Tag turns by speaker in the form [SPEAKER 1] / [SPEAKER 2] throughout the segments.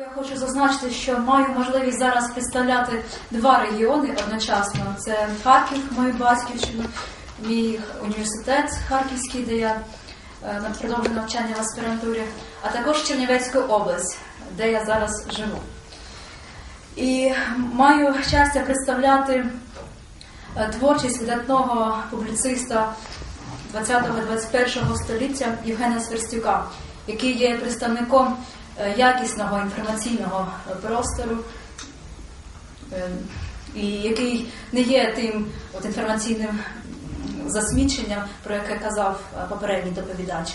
[SPEAKER 1] Я хочу зазначити, що маю можливість зараз представляти два регіони одночасно. Це Харків, мою батьківщину, мій університет Харківський, де я е, продовжую навчання в аспірантурі, а також Чернівецьку область, де я зараз живу. І маю щастя представляти е, творчість видатного публіциста 20-21 століття Євгена Сверстюка, який є представником якісного інформаційного е, простору, е, і який не є тим от інформаційним засміченням, про яке казав е, попередній доповідач.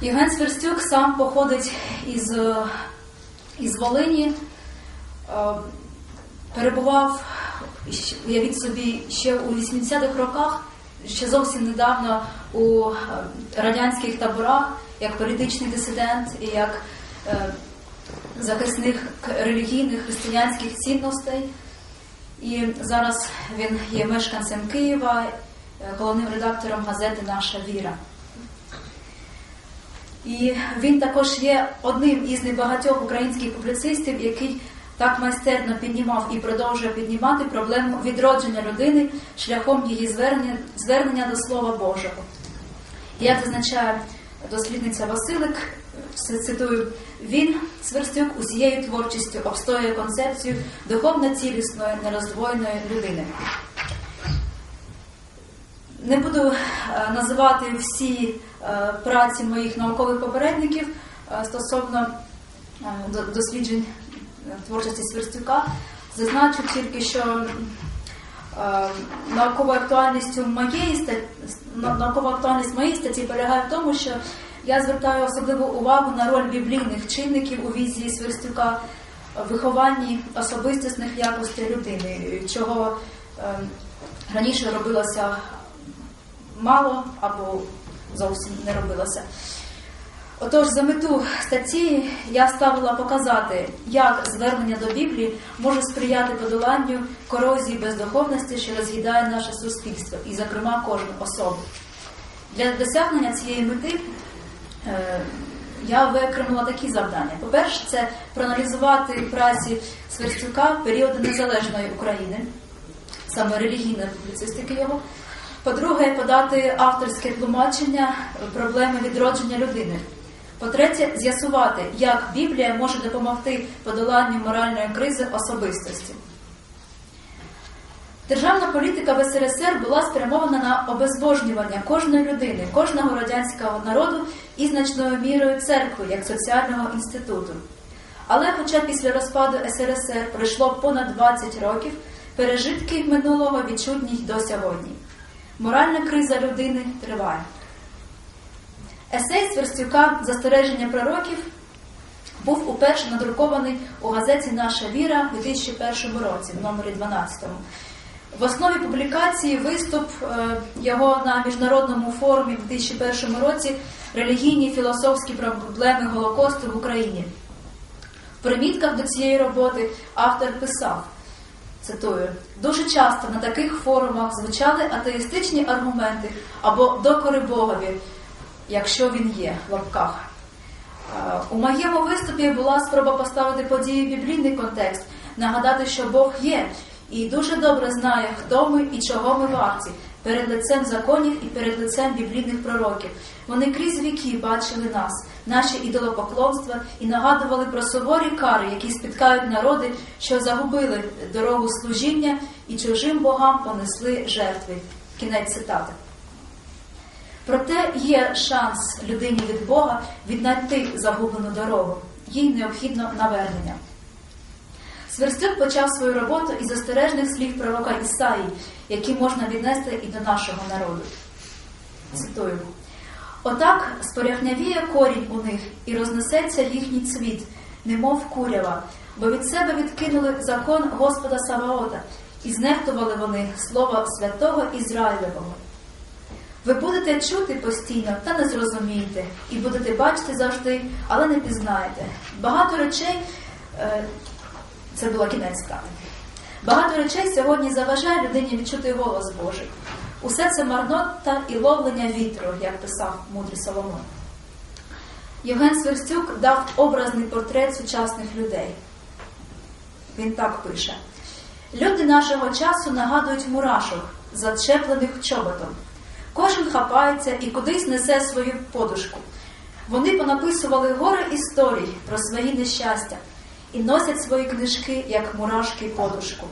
[SPEAKER 1] Євген Сверстюк сам походить із, е, із Волині, е, перебував, уявіть собі, ще у 80-х роках, ще зовсім недавно у е, радянських таборах, як політичний дисидент і як е, захисник релігійних християнських цінностей. І зараз він є мешканцем Києва, е, головним редактором газети Наша віра. І він також є одним із небагатьох українських публіцистів, який так майстерно піднімав і продовжує піднімати проблему відродження людини шляхом її звернення, звернення до Слова Божого. Як зазначає дослідниця Василик, цитую, він, Сверстюк, усією творчістю обстоює концепцію духовно цілісної, нероздвоєної людини. Не буду е, називати всі е, праці моїх наукових попередників е, стосовно досліджень творчості Сверстюка. Зазначу тільки, що наукова актуальність моєї статті, наукова актуальність моєї статті полягає в тому, що я звертаю особливу увагу на роль біблійних чинників у візії Сверстюка в вихованні особистісних якостей людини, чого е, раніше робилося мало або зовсім не робилося. Отож, за мету статті я ставила показати, як звернення до Біблії може сприяти подоланню корозії бездуховності, що роз'їдає наше суспільство, і, зокрема, кожну особу. Для досягнення цієї мети е, я виокремила такі завдання. По-перше, це проаналізувати праці Сверстюка періоду незалежної України, саме релігійної публіцистики його. По-друге, подати авторське тлумачення проблеми відродження людини. По-третє, з'ясувати, як Біблія може допомогти подоланню моральної кризи особистості. Державна політика в СРСР була спрямована на обезбожнювання кожної людини, кожного радянського народу і значною мірою церкви як соціального інституту. Але, хоча після розпаду СРСР пройшло понад 20 років, пережитки минулого відчутні й до сьогодні. Моральна криза людини триває. Есей Сверстюка Застереження пророків був уперше надрукований у газеті Наша віра у 2001 році, в номері 12. В основі публікації виступ е, його на міжнародному форумі в 2001 році релігійні і філософські проблеми Голокосту в Україні. В примітках до цієї роботи автор писав, цитую, дуже часто на таких форумах звучали атеїстичні аргументи або докори Богові, якщо він є в лапках. Е, У моєму виступі була спроба поставити події в біблійний контекст, нагадати, що Бог є, і дуже добре знає, хто ми і чого ми варті перед лицем законів і перед лицем біблійних пророків. Вони крізь віки бачили нас, наші ідолопоклонства, і нагадували про суворі кари, які спіткають народи, що загубили дорогу служіння і чужим богам понесли жертви. Кінець цитати. Проте є шанс людині від Бога віднайти загублену дорогу. Їй необхідно навернення. Сверстюк почав свою роботу із застережних слів пророка Ісаї, які можна віднести і до нашого народу. Цитую. Отак споряхнявіє корінь у них, і рознесеться їхній цвіт, немов курява, бо від себе відкинули закон Господа Саваота, і знехтували вони слово святого Ізраїлевого. Ви будете чути постійно, та не зрозумієте, і будете бачити завжди, але не пізнаєте. Багато речей, е, це була кінець справи. Багато речей сьогодні заважає людині відчути голос Божий. Усе це марнота і ловлення вітру, як писав мудрий Соломон. Євген Сверстюк дав образний портрет сучасних людей. Він так пише: люди нашого часу нагадують мурашок, зачеплених чоботом. Кожен хапається і кудись несе свою подушку. Вони понаписували горе історій про свої нещастя і носять свої книжки, як мурашки подушку.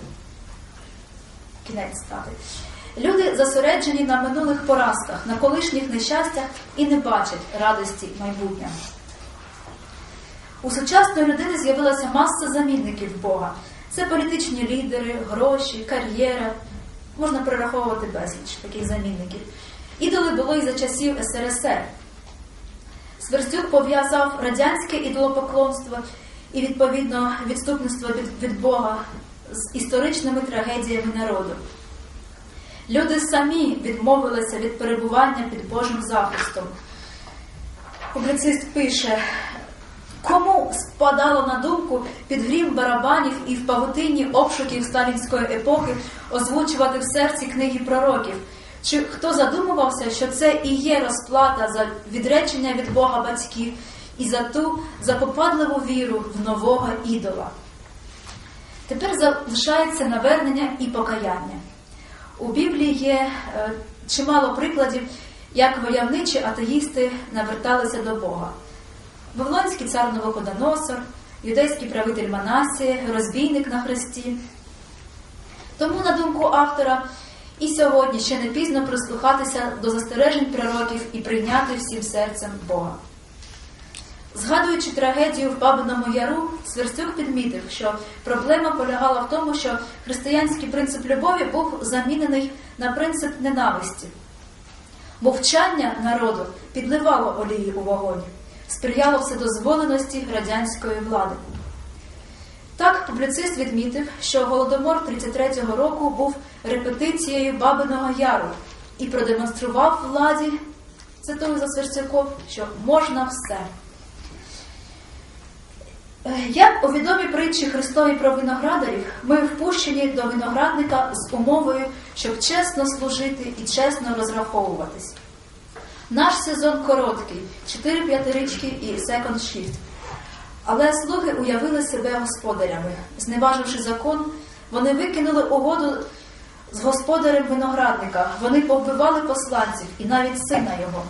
[SPEAKER 1] Кінець стати. Люди зосереджені на минулих поразках, на колишніх нещастях і не бачать радості майбутнього. У сучасної людини з'явилася маса замінників Бога. Це політичні лідери, гроші, кар'єра. Можна перераховувати безліч таких замінників. Ідоли було і за часів СРСР. Сверстюк пов'язав радянське ідолопоклонство і, відповідно, відступництво від, від Бога з історичними трагедіями народу. Люди самі відмовилися від перебування під Божим захистом. Публіцист пише, кому спадало на думку під грім барабанів і в павутині обшуків сталінської епохи озвучувати в серці книги пророків? Чи хто задумувався, що це і є розплата за відречення від Бога батьків і за ту запопадливу віру в нового ідола? Тепер залишається навернення і покаяння. У Біблії є е, чимало прикладів, як войовничі атеїсти наверталися до Бога. Вавилонський цар Новоходоносор, юдейський правитель Манасія, розбійник на хресті. Тому, на думку автора, і сьогодні ще не пізно прислухатися до застережень пророків і прийняти всім серцем Бога. Згадуючи трагедію в Бабиному Яру, Сверстюк підмітив, що проблема полягала в тому, що християнський принцип любові був замінений на принцип ненависті. Мовчання народу підливало олії у вогонь, сприяло вседозволеності радянської влади. Так, публіцист відмітив, що Голодомор 33-го року був репетицією Бабиного Яру і продемонстрував владі, цитую за Сверстюков, що можна все. Як у відомій притчі Христові про виноградарів, ми впущені до виноградника з умовою, щоб чесно служити і чесно розраховуватись. Наш сезон короткий 4 річки і секонд shift. Але слуги уявили себе господарями. Зневаживши закон, вони викинули угоду з господарем виноградника. Вони повбивали посланців і навіть сина його.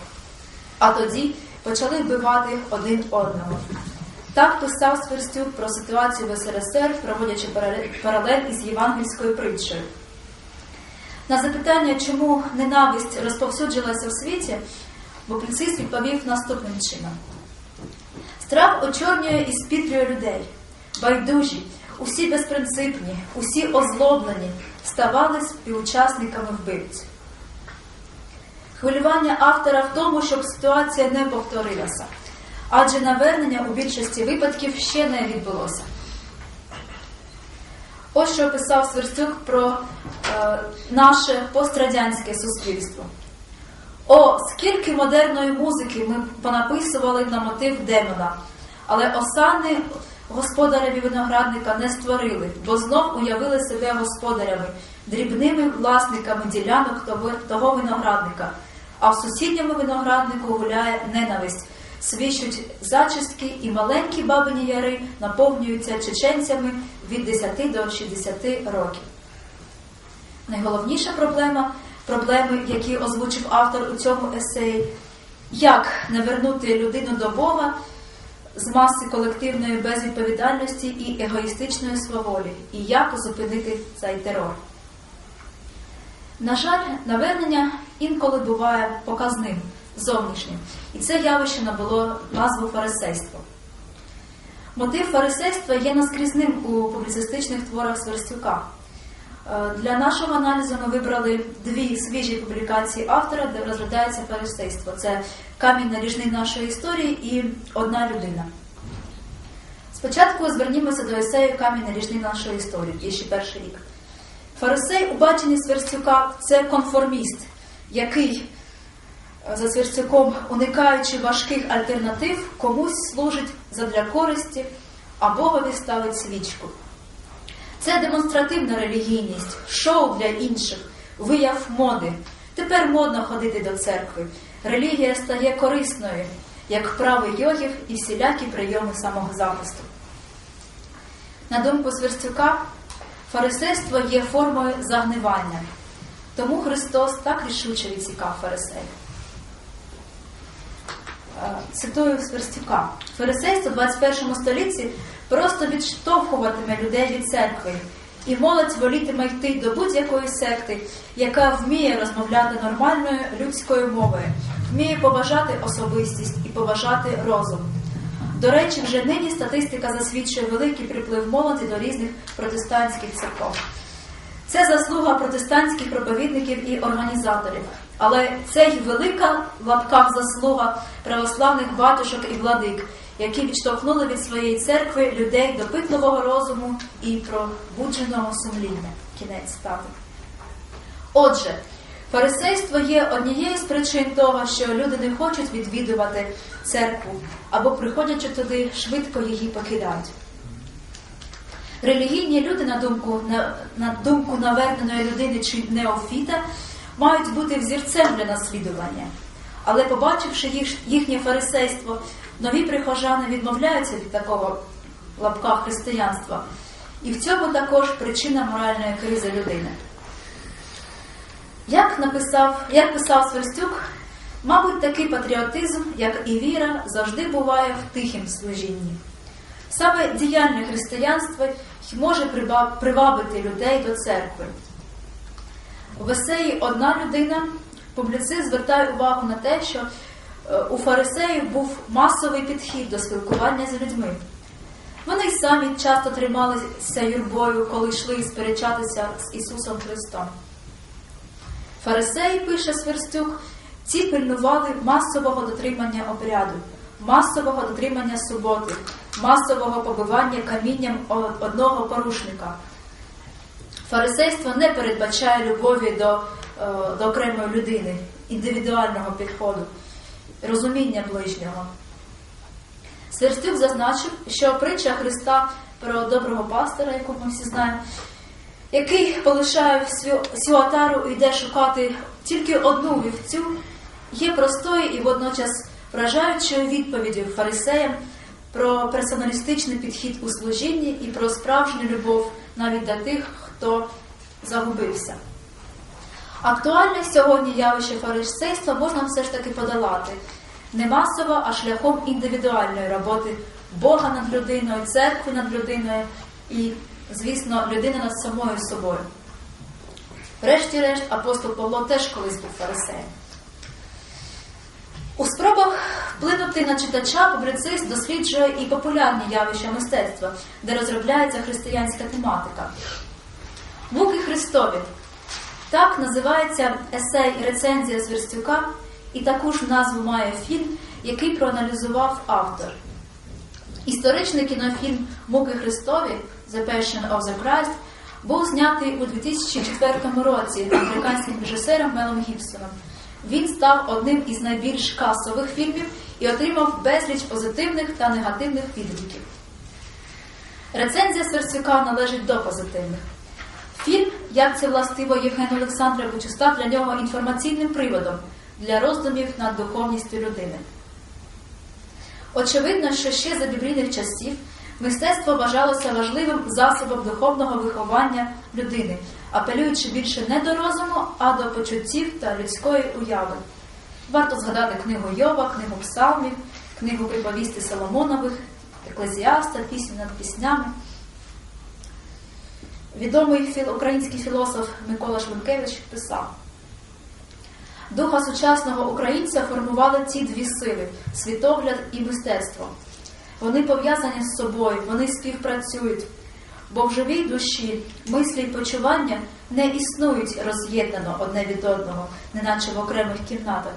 [SPEAKER 1] А тоді почали вбивати один одного. Так писав Сверстюк про ситуацію в СРСР, проводячи паралель із євангельською притчею. На запитання, чому ненависть розповсюджилася в світі, публіцист відповів наступним чином: очорнює і спітлює людей, байдужі, усі безпринципні, усі озлоблені, ставали співучасниками вбивць. Хвилювання автора в тому, щоб ситуація не повторилася адже навернення у більшості випадків ще не відбулося. Ось що писав Сверстюк про е, наше пострадянське суспільство. О, скільки модерної музики ми понаписували на мотив демона, але осани господареві виноградника не створили, бо знов уявили себе господарями, дрібними власниками ділянок того, виноградника, а в сусідньому винограднику гуляє ненависть свищуть зачистки, і маленькі бабині яри наповнюються чеченцями від 10 до 60 років. Найголовніша проблема проблеми, які озвучив автор у цьому есеї, як не вернути людину до Бога з маси колективної безвідповідальності і егоїстичної сваволі, і як зупинити цей терор. На жаль, навернення інколи буває показним зовнішнім. І це явище набуло назву фарисейство. Мотив фарисейства є наскрізним у публіцистичних творах Сверстюка. Е, для нашого аналізу ми вибрали дві свіжі публікації автора, де розглядається фарисейство. Це камінь наріжний нашої історії і одна людина. Спочатку звернімося до есею камінь наріжний нашої історії, 2001 рік. Фарисей, у баченні Сверстюка, це конформіст, який за Сверстюком, уникаючи важких альтернатив, комусь служить задля користі, а Богові ставить свічку. Це демонстративна релігійність, шоу для інших, вияв моди. Тепер модно ходити до церкви. Релігія стає корисною. як вправи йогів і всілякі прийоми самозахисту. На думку Сверстюка, фарисейство є формою загнивання, тому Христос так рішуче відсікав фарисеїв. Е, Цитую Сверстюка. Фарисейство в 21 столітті просто відштовхуватиме людей від церкви, і молодь волітиме йти до будь-якої секти, яка вміє розмовляти нормальною людською мовою, вміє поважати особистість і поважати розум. До речі, вже нині статистика засвідчує великий приплив молоді до різних протестантських церков. Це заслуга протестантських проповідників і організаторів. Але це й велика в лапках заслуга православних батюшок і владик, які відштовхнули від своєї церкви людей допитливого розуму і пробудженого сумління. Кінець стати. Отже, фарисейство є однією з причин того, що люди не хочуть відвідувати церкву або приходячи туди, швидко її покидають. Релігійні люди, на думку, на, на думку наверненої людини чи неофіта, мають бути взірцем для наслідування. Але побачивши їх, їхнє фарисейство, нові прихожани відмовляються від такого в лапках християнства. І в цьому також причина моральної кризи людини. Як написав, як писав Сверстюк, мабуть, такий патріотизм, як і віра, завжди буває в тихім служінні. Саме діяльне християнство може привабити людей до церкви. В есеї одна людина публіцист звертає увагу на те, що у фарисеїв був масовий підхід до спілкування з людьми. Вони й самі часто трималися юрбою, коли йшли сперечатися з Ісусом Христом. Фарисеї, пише Сверстюк, ці пильнували масового дотримання обряду, масового дотримання суботи, масового побивання камінням одного порушника. Фарисейство не передбачає любові до, е, до окремої людини, індивідуального підходу, розуміння ближнього. Сверстюк зазначив, що притча Христа про доброго пастора, яку ми всі знаємо, який полишає всю, отару і йде шукати тільки одну вівцю, є простою і водночас вражаючою відповіддю фарисеям про персоналістичний підхід у служінні і про справжню любов навіть до тих, хто загубився. Актуальне сьогодні явище фарисейства можна все ж таки подолати не масово, а шляхом індивідуальної роботи Бога над людиною, церкви над людиною і, звісно, людини над самою собою. Врешті-решт, апостол Павло теж колись був фарисеєм. У спробах вплинути на читача публіцист досліджує і популярні явища мистецтва, де розробляється християнська тематика. Муки Христові. Так називається есей рецензія Зверстюка, і таку ж назву має фільм, який проаналізував автор. Історичний кінофільм Муки Христові The Passion of the Christ був знятий у 2004 році американським режисером Мелом Гібсоном. Він став одним із найбільш касових фільмів і отримав безліч позитивних та негативних відгуків. Рецензія Сверстюка належить до позитивних. Фільм, як це властиво Євгену Олександровичу, став для нього інформаційним приводом для роздумів над духовністю людини. Очевидно, що ще за біблійних часів мистецтво вважалося важливим засобом духовного виховання людини, апелюючи більше не до розуму, а до почуттів та людської уяви. Варто згадати книгу Йова, книгу Псалмів, книгу приповісти Соломонових, Еклезіаста, пісню над піснями. Відомий український філософ Микола Шлункевич писав: Духа сучасного українця формували ці дві сили світогляд і мистецтво. Вони пов'язані з собою, вони співпрацюють, бо в живій душі мислі й почування не існують роз'єднано одне від одного, неначе в окремих кімнатах.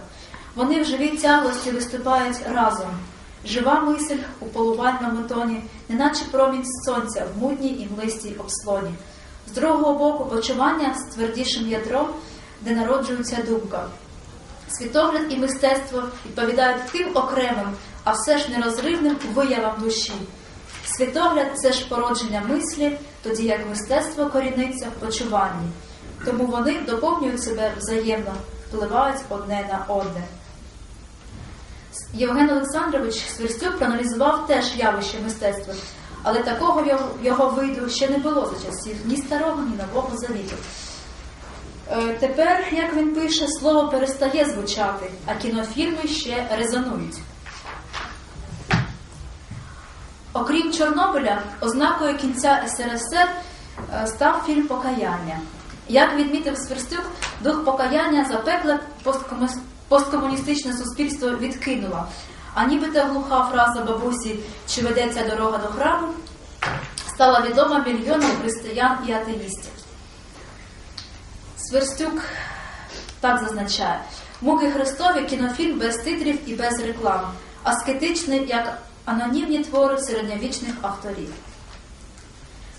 [SPEAKER 1] Вони в живій тяглості виступають разом. Жива мисль у полувальному тоні, неначе промінь сонця в мутній і млистій обслоні. З другого боку, почування з твердішим ядром, де народжується думка. Світогляд і мистецтво відповідають тим окремим, а все ж нерозривним виявам душі. Світогляд це ж породження мислі, тоді як мистецтво коріниться в почуванні. Тому вони доповнюють себе взаємно, впливають одне на одне. Євген Олександрович Сверстюк проаналізував теж явище мистецтва, але такого його, його виду ще не було за часів ні старого, ні нового завіту. Е, Тепер, як він пише, слово перестає звучати, а кінофільми ще резонують. Окрім Чорнобиля, ознакою кінця СРСР е, став фільм Покаяння. Як відмітив Сверстюк, дух покаяння запекле посткому- посткомуністичне суспільство відкинуло. А нібито глуха фраза бабусі чи ведеться дорога до храму стала відома мільйонам християн і атеїстів. Сверстюк так зазначає: Муки Христові кінофільм без титрів і без реклам, аскетичний як анонімні твори середньовічних авторів.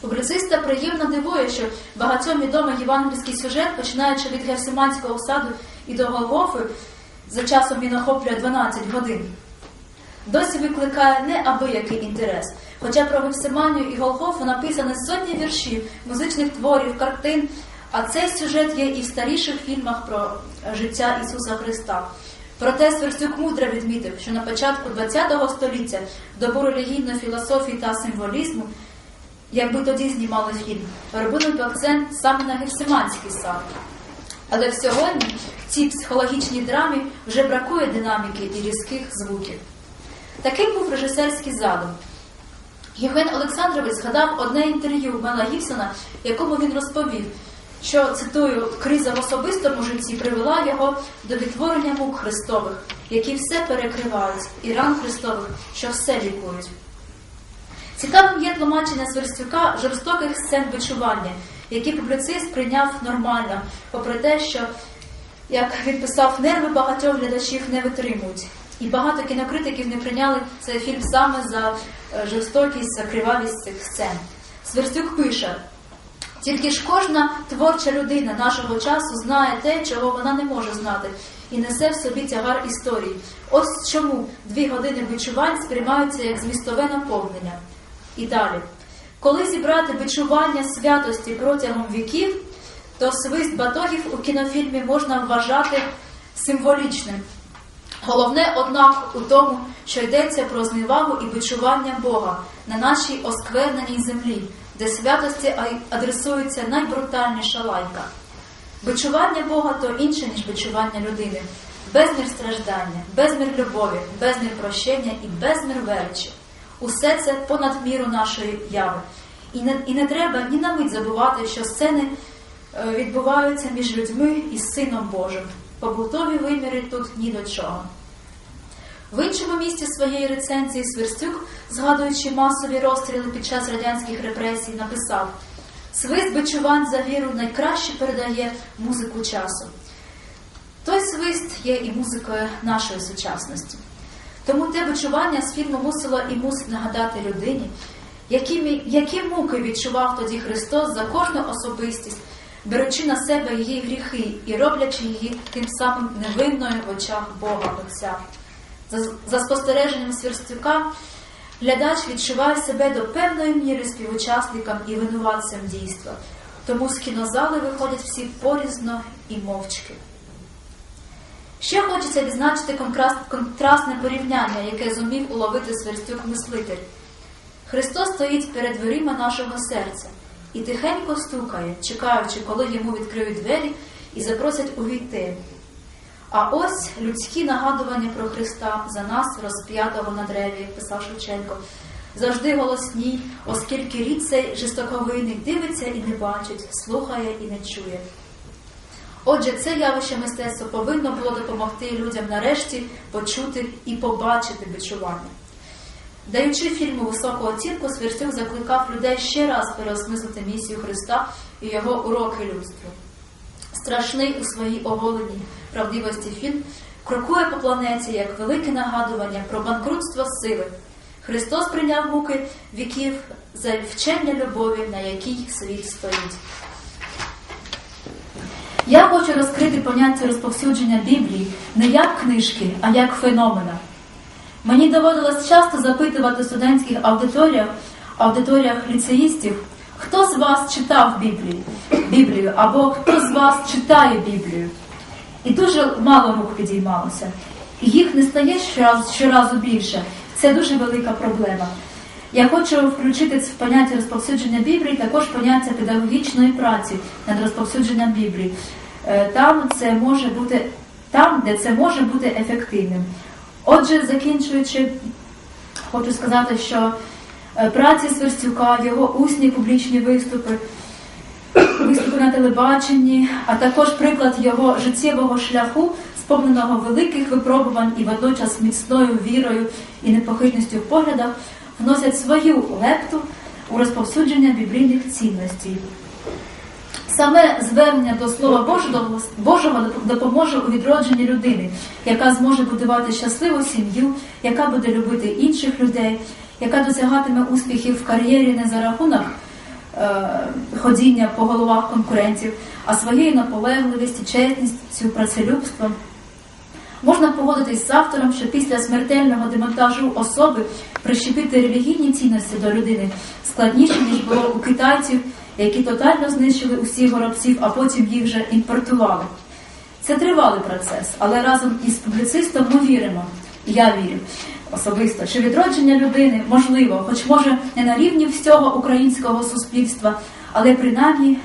[SPEAKER 1] Публіциста приємно дивує, що багатьом відомий євангельський сюжет, починаючи від Гефсиманського саду і до Голгофи, за часом він охоплює 12 годин. Досі викликає неабиякий інтерес. Хоча про Гефсиманію і Голгофу написано сотні віршів, музичних творів, картин, а цей сюжет є і в старіших фільмах про життя Ісуса Христа. Проте Сверстюк мудро відмітив, що на початку ХХ століття добу релігійної філософії та символізму якби тоді знімали фільм, робили б акцент саме на Гефсиманський сад. Але сьогодні в цій психологічній драмі вже бракує динаміки і різких звуків. Таким був режисерський задум. Євген Олександрович згадав одне інтерв'ю Мела Гібсона, в якому він розповів, що цитую, криза в особистому житті привела його до відтворення мук Христових, які все перекривають, і ран Христових, що все лікують. Цікавим є тлумачення Сверстюка жорстоких сцен бичування, які публіцист прийняв нормально, попри те, що, як він писав, нерви багатьох глядачів не витримують. І багато кінокритиків не прийняли цей фільм саме за е, жорстокість, за кривавість цих сцен. Сверстюк пише. Тільки ж кожна творча людина нашого часу знає те, чого вона не може знати, і несе в собі тягар історії. Ось чому дві години бичувань сприймаються як змістове наповнення. І далі. Коли зібрати бичування святості протягом віків, то свист батогів у кінофільмі можна вважати символічним. Головне, однак, у тому, що йдеться про зневагу і бичування Бога на нашій оскверненій землі, де святості адресується найбрутальніша лайка. Бичування Бога то інше, ніж бичування людини, безмір страждання, безмір любові, безмір прощення і безмір величі. Усе це понад міру нашої яви. І не, і не треба ні на мить забувати, що сцени е, відбуваються між людьми і Сином Божим. Побутові виміри тут ні до чого. В іншому місці своєї рецензії Сверстюк, згадуючи масові розстріли під час радянських репресій, написав: Свист бичувань за віру найкраще передає музику часу. Той свист є і музикою нашої сучасності. Тому те бичування з фільму мусило і мусить нагадати людині, які, які муки відчував тоді Христос за кожну особистість, беручи на себе її гріхи і роблячи її тим самим невинною в очах Бога Отця. За, за спостереженням Сверстюка, глядач відчуває себе до певної міри співучасником і винуватцем дійства. Тому з кінозали виходять всі порізно і мовчки. Ще хочеться відзначити контрастне порівняння, яке зумів уловити Сверстюк мислитель. Христос стоїть перед дверима нашого серця і тихенько стукає, чекаючи, коли йому відкриють двері і запросять увійти. А ось людські нагадування про Христа за нас, розп'ятого на древі, писав Шевченко, завжди голосні, оскільки рід цей жестоковийний дивиться і не бачить, слухає і не чує. Отже, це явище мистецтва повинно було допомогти людям нарешті почути і побачити бичування. Даючи фільму високу оцінку, Сверстюк закликав людей ще раз переосмислити місію Христа і його уроки людству. Страшний у своїй оголеній правдивості фільм крокує по планеті як велике нагадування про банкрутство сили. Христос прийняв муки віків за вчення любові, на якій світ стоїть. Я хочу розкрити поняття розповсюдження Біблії не як книжки, а як феномена. Мені доводилось часто запитувати в студентських аудиторіях, аудиторіях ліцеїстів, хто з вас читав Біблію, Біблію або хто з вас читає Біблію. І дуже мало рук підіймалося. їх не стає щоразу, щоразу більше. Це дуже велика проблема. Я хочу включити в поняття розповсюдження Біблії також поняття педагогічної праці над розповсюдженням Біблії. Е, Там це може бути там, де це може бути ефективним. Отже, закінчуючи, хочу сказати, що е, праці Сверстюка, його усні публічні виступи, виступи на телебаченні, а також приклад його життєвого шляху, сповненого великих випробувань і водночас міцною вірою і непохитністю в поглядах, вносять свою лепту у розповсюдження біблійних цінностей. Саме звернення до Слова Божого, допоможе у відродженні людини, яка зможе будувати щасливу сім'ю, яка буде любити інших людей, яка досягатиме успіхів в кар'єрі не за рахунок е, ходіння по головах конкурентів, а своєю наполегливістю, чесністю, працелюбством. Можна погодитись з автором, що після смертельного демонтажу особи прищепити релігійні цінності до людини складніше, ніж було у китайців, які тотально знищили усіх горобців, а потім їх вже імпортували. Це тривалий процес, але разом із публіцистом ми віримо, я вірю особисто, що відродження людини можливо, хоч може не на рівні всього українського суспільства, але принаймні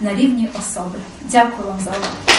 [SPEAKER 1] на рівні особи. Дякую вам за увагу.